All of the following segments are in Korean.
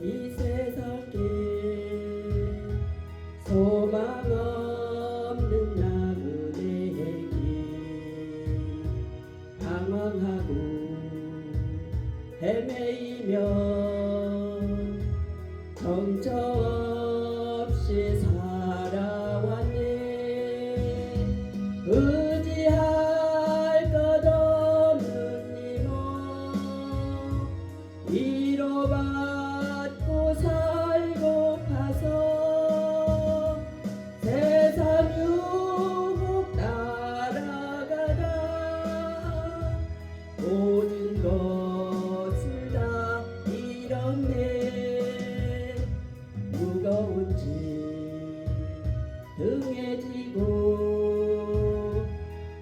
이 세상에 소망 없는 나그네에게 방황하고 헤매이며 정처 위로받고 살고 파서 세상 유혹 따라가다 모든 것을 다 잃었네. 무거운 짐 등에 지고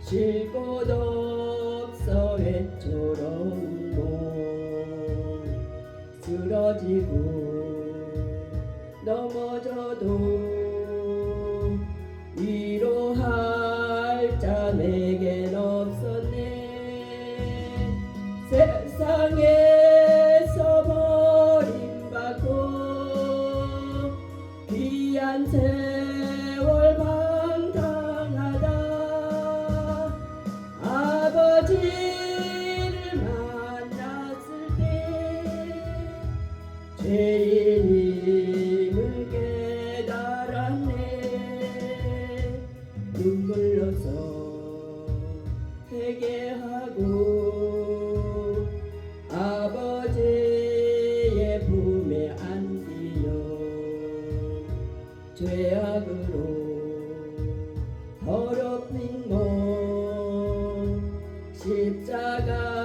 쉴 곳 없어 몸 쓰러지고 넘어져도 죄인임을 깨달았네. 눈물 흘러서 회개하고 아버지의 품에 안기어 죄악으로 더럽힌 몸 십자가